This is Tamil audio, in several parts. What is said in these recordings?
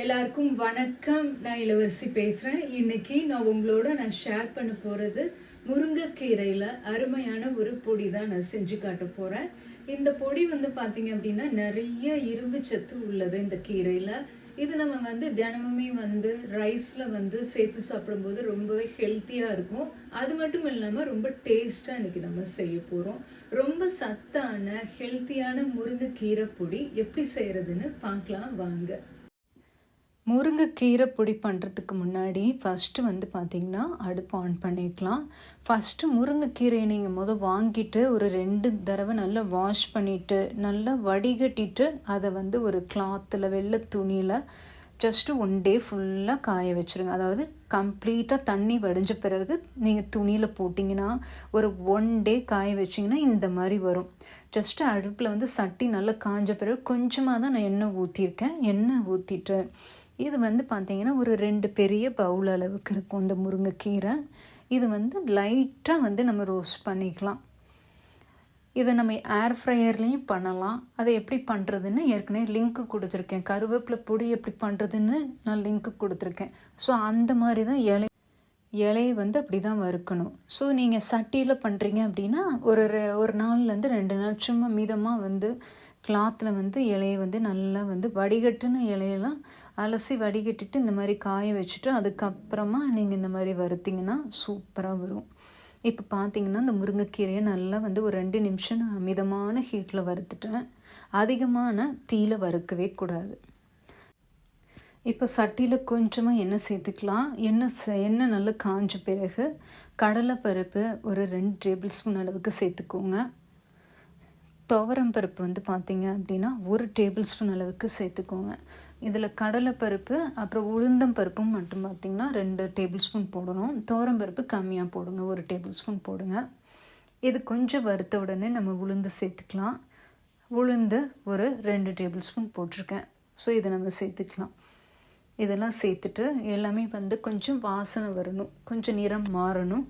எல்லாருக்கும் வணக்கம். நான் இளவரசி பேசுகிறேன் இன்னைக்கு நான் உங்களோட நான் ஷேர் பண்ண போகிறது முருங்கைக்கீரையில் அருமையான ஒரு பொடி தான் நான் செஞ்சு காட்ட போகிறேன் இந்த பொடி வந்து பார்த்தீங்க அப்படின்னா நிறைய இரும்பு சத்து உள்ளது இந்த கீரையில். இது நம்ம வந்து தினமுமே வந்து ரைஸில் வந்து சேர்த்து சாப்பிடும்போது ரொம்பவே ஹெல்த்தியாக இருக்கும். அது மட்டும் இல்லாமல் ரொம்ப டேஸ்ட்டாக இன்றைக்கி நம்ம செய்ய போகிறோம் ரொம்ப சத்தான ஹெல்த்தியான முருங்கைக்கீரை பொடி எப்படி செய்கிறதுன்னு பார்க்கலாம். வாங்க. முருங்கைக்கீரை பொடி பண்ணுறதுக்கு முன்னாடி ஃபஸ்ட்டு வந்து பார்த்திங்கன்னா அடுப்பு ஆன் பண்ணிக்கலாம். ஃபஸ்ட்டு முருங்கைக்கீரையை நீங்கள் முதல் வாங்கிட்டு ஒரு ரெண்டு தடவை நல்லா வாஷ் பண்ணிவிட்டு நல்லா வடிகட்டிட்டு அதை வந்து ஒரு கிளாத்தில் வெள்ளை துணியில் ஜஸ்ட்டு ஒன் டே ஃபுல்லாக காய வச்சுருங்க. அதாவது கம்ப்ளீட்டாக தண்ணி வடிஞ்ச பிறகு நீங்கள் துணியில் போட்டிங்கன்னா ஒரு ஒன் டே காய வச்சிங்கன்னா இந்த மாதிரி வரும். ஜஸ்ட்டு அடுப்பில் வந்து சட்டி நல்லா காஞ்ச பிறகு கொஞ்சமாக தான் நான் எண்ணெய் ஊற்றிருக்கேன் எண்ணெய் ஊற்றிட்டு இது வந்து பார்த்திங்கன்னா ஒரு ரெண்டு பெரிய பவுல் அளவுக்கு இருக்கும் இந்த முருங்கைக்கீரை. இது வந்து லைட்டாக வந்து நம்ம ரோஸ்ட் பண்ணிக்கலாம். இதை நம்ம ஏர் ஃப்ரையர்லேயும் பண்ணலாம். அதை எப்படி பண்ணுறதுன்னு ஏற்கனவே லிங்க்கு கொடுத்துருக்கேன். கருவேப்பிலை பொடி எப்படி பண்ணுறதுன்னு நான் லிங்க்கு கொடுத்துருக்கேன். ஸோ அந்த மாதிரி தான் இலை இலையை வந்து அப்படி தான் வறுக்கணும். ஸோ நீங்கள் சட்டியில் பண்ணுறீங்க அப்படின்னா ஒரு ரெ- ஒரு நாள்லேருந்து ரெண்டு நாள் சும்மா மிதமாக வந்து கிளாத்தில் வந்து இலையை வந்து நல்லா வந்து வடிகட்டுன இலையெல்லாம் அலசி வடிகட்டிட்டு இந்த மாதிரி காய வச்சுட்டு அதுக்கப்புறமா நீங்கள் இந்த மாதிரி வறுத்தீங்கன்னா சூப்பராக வரும். இப்போ பார்த்தீங்கன்னா இந்த முருங்கைக்கீரையை நல்லா வந்து ஒரு ரெண்டு நிமிஷம் நான் மிதமான ஹீட்டில் வறுத்துட்டேன். அதிகமான தீயில் வறுக்கவே கூடாது. இப்போ சட்டியில் கொஞ்சமாக எண்ணெய் சேர்த்துக்கலாம். எண்ணெய் சே- எண்ணெய் நல்லா காஞ்ச பிறகு கடலைப்பருப்பு ஒரு ரெண்டு டேபிள் ஸ்பூன் அளவுக்கு சேர்த்துக்கோங்க. துவரம் பருப்பு வந்து பார்த்தீங்க அப்படின்னா ஒரு டேபிள் ஸ்பூன் அளவுக்கு சேர்த்துக்கோங்க. இதில் கடலைப்பருப்பு அப்புறம் உளுந்தம் பருப்பும் மட்டும் பார்த்திங்கன்னா ரெண்டு டேபிள் ஸ்பூன் போடணும். துவரம் பருப்பு கம்மியாக போடுங்க ஒரு டேபிள் ஸ்பூன் போடுங்க. இது கொஞ்சம் வறுத்த உடனே நம்ம உளுந்து சேர்த்துக்கலாம். உளுந்து ஒரு ரெண்டு டேபிள் ஸ்பூன் போட்டிருக்கேன். ஸோ இதை நம்ம சேர்த்துக்கலாம். இதெல்லாம் சேர்த்துட்டு எல்லாமே வந்து கொஞ்சம் வாசனை வரணும். கொஞ்சம் நிறம் மாறணும்.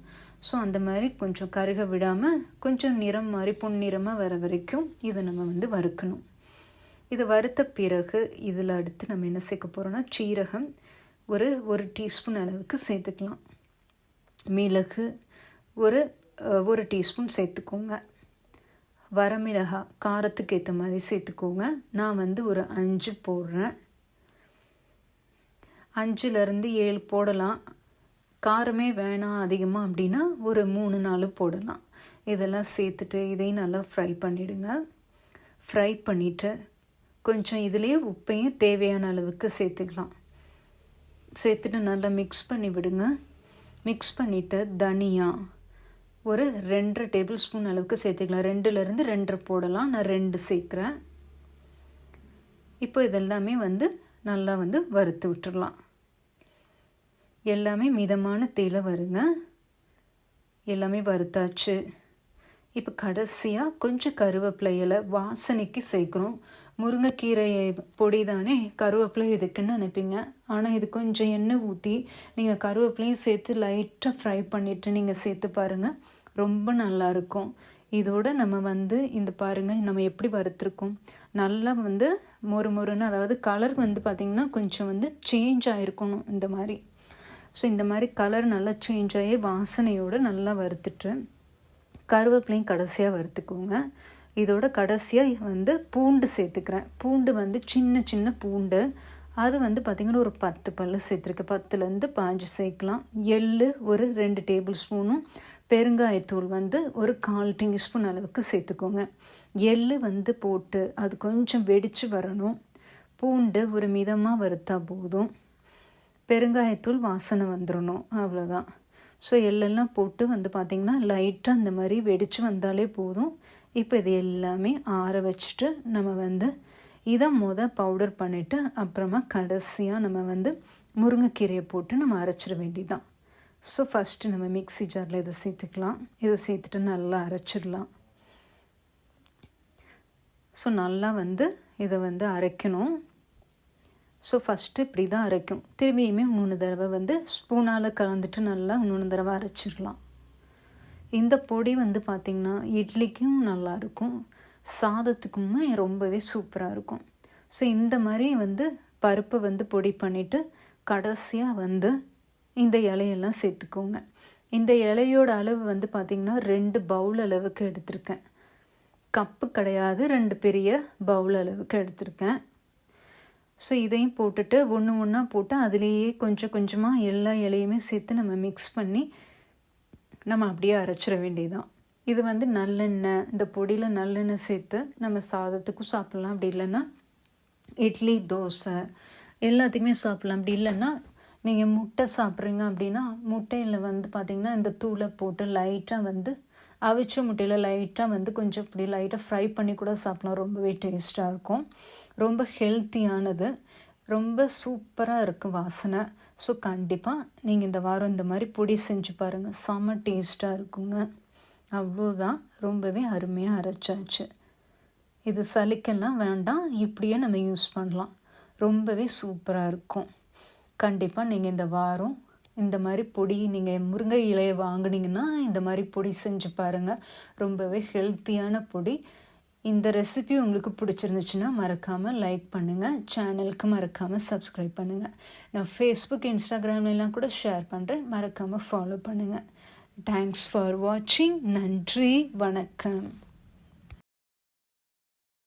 ஸோ அந்த மாதிரி கொஞ்சம் கருக விடாமல் கொஞ்சம் நிறம் மாறி பொன்னிறமாக வர வரைக்கும் இதை நம்ம வந்து வறுக்கணும். இது வறுத்த பிறகு இதில் அடுத்து நம்ம என்ன சேர்க்க போகிறோம்னா சீரகம். ஒரு ஒரு டீஸ்பூன் அளவுக்கு சேர்த்துக்கலாம். மிளகு ஒரு ஒரு டீஸ்பூன் சேர்த்துக்கோங்க. வரமிளகா காரத்துக்கு ஏற்ற மாதிரி சேர்த்துக்கோங்க. நான் வந்து ஒரு அஞ்சு போடுறேன். அஞ்சுலேருந்து ஏழு போடலாம். காரமே வேணாம் அதிகமாக அப்படின்னா ஒரு மூணு நாலு போடலாம். இதெல்லாம் சேர்த்துட்டு இதையும் நல்லா ஃப்ரை பண்ணிவிடுங்க ஃப்ரை பண்ணிவிட்டு கொஞ்சம் இதுலேயே உப்பையும் தேவையான அளவுக்கு சேர்த்துக்கலாம். சேர்த்துட்டு நல்லா மிக்ஸ் பண்ணி விடுங்க. மிக்ஸ் பண்ணிவிட்டு தனியா ஒரு ரெண்டரை டேபிள் ஸ்பூன் அளவுக்கு சேர்த்துக்கலாம். ரெண்டுலேருந்து ரெண்டரை போடலாம். நான் ரெண்டு சேர்க்குறேன். இப்போ இதெல்லாமே வந்து நல்லா வந்து வறுத்து விட்டுறலாம். எல்லாமே மிதமான தீயில வருங்க. எல்லாமே வறுத்தாச்சு. இப்போ கடைசியாக கொஞ்சம் கருவேப்பிலை இலை வாசனைக்கு சேர்க்குறோம். முருங்கைக்கீரை பொடி தானே கருவேப்பிலை இதுக்குன்னு நினைப்பீங்க. ஆனால் இது கொஞ்சம் எண்ணெய் ஊற்றி நீங்கள் கருவேப்பிலையும் சேர்த்து லைட்டாக ஃப்ரை பண்ணிவிட்டு நீங்கள் சேர்த்து பாருங்கள் ரொம்ப நல்லாயிருக்கும் இதோட நம்ம வந்து இந்த பாருங்கள் நம்ம எப்படி வறுத்துருக்கோம்? நல்லா வந்து மொறு மொறுன்னு அதாவது கலர் வந்து பார்த்திங்கன்னா கொஞ்சம் வந்து சேஞ்ச் ஆகிருக்கணும் இந்த மாதிரி. ஸோ இந்த மாதிரி கலர் நல்லா சேஞ்ச் ஆகி வாசனையோடு நல்லா வறுத்துட்டு கருவேப்பிலையும் கடைசியாக வறுத்துக்கோங்க. இதோட கடைசியாக வந்து பூண்டு சேர்த்துக்கிறேன். பூண்டு வந்து சின்ன சின்ன பூண்டு. அது வந்து பார்த்திங்கன்னா ஒரு பத்து பல்லு சேர்த்துருக்கேன். பத்துலேருந்து பாஞ்சு சேர்க்கலாம். எள்ளு ஒரு ரெண்டு டேபிள் ஸ்பூனும் பெருங்காயத்தூள் வந்து ஒரு கால் டீஸ்பூன் அளவுக்கு சேர்த்துக்கோங்க. எள்ளு வந்து போட்டு அது கொஞ்சம் வெடித்து வரணும். பூண்டு ஒரு மிதமாக வறுத்தா போதும். பெருங்காயத்தூள் வாசனை வந்துடணும் அவ்வளோதான் ஸோ எள்ளெல்லாம் போட்டு வந்து பார்த்திங்கன்னா லைட்டாக அந்த மாதிரி வெடித்து வந்தாலே போதும். இப்போ இது எல்லாமே ஆற வச்சுட்டு நம்ம வந்து இதை முத பவுடர் பண்ணிவிட்டு அப்புறமா கடைசியாக நம்ம வந்து முருங்கைக்கீரையை போட்டு நம்ம அரைச்சிட வேண்டியதுதான். ஸோ ஃபஸ்ட்டு நம்ம மிக்ஸி ஜாரில் இதை சேர்த்துக்கலாம். இதை சேர்த்துட்டு நல்லா அரைச்சிடலாம். ஸோ நல்லா வந்து இதை வந்து அரைக்கணும். ஸோ ஃபஸ்ட்டு இப்படி தான் அரைக்கும். திரும்பியுமே மூணு தடவை வந்து ஸ்பூனால் கலந்துட்டு நல்லா மூணு தடவை அரைச்சிடலாம். இந்த பொடி வந்து பார்த்திங்கன்னா இட்லிக்கும் நல்லாயிருக்கும் சாதத்துக்குமே ரொம்பவே சூப்பராக இருக்கும் ஸோ இந்த மாதிரி வந்து பருப்பை வந்து பொடி பண்ணிவிட்டு கடைசியாக வந்து இந்த இலையெல்லாம் சேர்த்துக்கோங்க. இந்த இலையோட அளவு வந்து பார்த்திங்கன்னா ரெண்டு பவுல் அளவுக்கு எடுத்திருக்கேன். கப்பு கிடையாது ரெண்டு பெரிய பவுல் அளவுக்கு எடுத்திருக்கேன். ஸோ இதையும் போட்டுட்டு ஒன்று ஒன்றா போட்டு அதுலேயே கொஞ்சம் கொஞ்சமாக எல்லா இலையுமே சேர்த்து நம்ம மிக்ஸ் பண்ணி நம்ம அப்படியே அரைச்சிட வேண்டியதுதான். இது வந்து நல்லெண்ணெய் இந்த பொடியில் நல்லெண்ணெய் சேர்த்து நம்ம சாதத்துக்கும் சாப்பிட்லாம். அப்படி இல்லைன்னா இட்லி தோசை எல்லாத்துக்குமே சாப்பிட்லாம். அப்படி இல்லைன்னா நீங்கள் முட்டை சாப்பிட்றீங்க அப்படின்னா முட்டையில் வந்து பார்த்திங்கன்னா இந்த தூளை போட்டு லைட்டாக வந்து அவிச்ச முட்டையில் லைட்டாக வந்து கொஞ்சம் இப்படி லைட்டாக ஃப்ரை பண்ணி கூட சாப்பிட்லாம். ரொம்பவே டேஸ்ட்டாக இருக்கும். ரொம்ப ஹெல்த்தியானது ரொம்ப சூப்பராக இருக்கும் வாசனை. ஸோ கண்டிப்பாக நீங்கள் இந்த வாரம் இந்த மாதிரி பொடி செஞ்சு பாருங்கள் செம்ம டேஸ்ட்டாக இருக்குங்க. அவ்வளோதான் ரொம்பவே அருமையாக அரைச்சாச்சு. இது சலிக்கெல்லாம் வேண்டாம். இப்படியே நம்ம யூஸ் பண்ணலாம். ரொம்பவே சூப்பராக இருக்கும். கண்டிப்பாக நீங்கள் இந்த வாரம் இந்த மாதிரி பொடி நீங்கள் முருங்கை இலையை வாங்கினீங்கன்னா இந்த மாதிரி பொடி செஞ்சு பாருங்கள் ரொம்பவே ஹெல்த்தியான பொடி. இந்த ரெசிபி உங்களுக்கு பிடிச்சிருந்துச்சுன்னா மறக்காமல் லைக் பண்ணுங்கள் சேனலுக்கு மறக்காமல் சப்ஸ்கிரைப் பண்ணுங்கள் நான் ஃபேஸ்புக் இன்ஸ்டாகிராம்லாம் கூட ஷேர் பண்ணுறேன் மறக்காமல் ஃபாலோ பண்ணுங்கள் தேங்க்ஸ் ஃபார் வாட்சிங் நன்றி. வணக்கம்.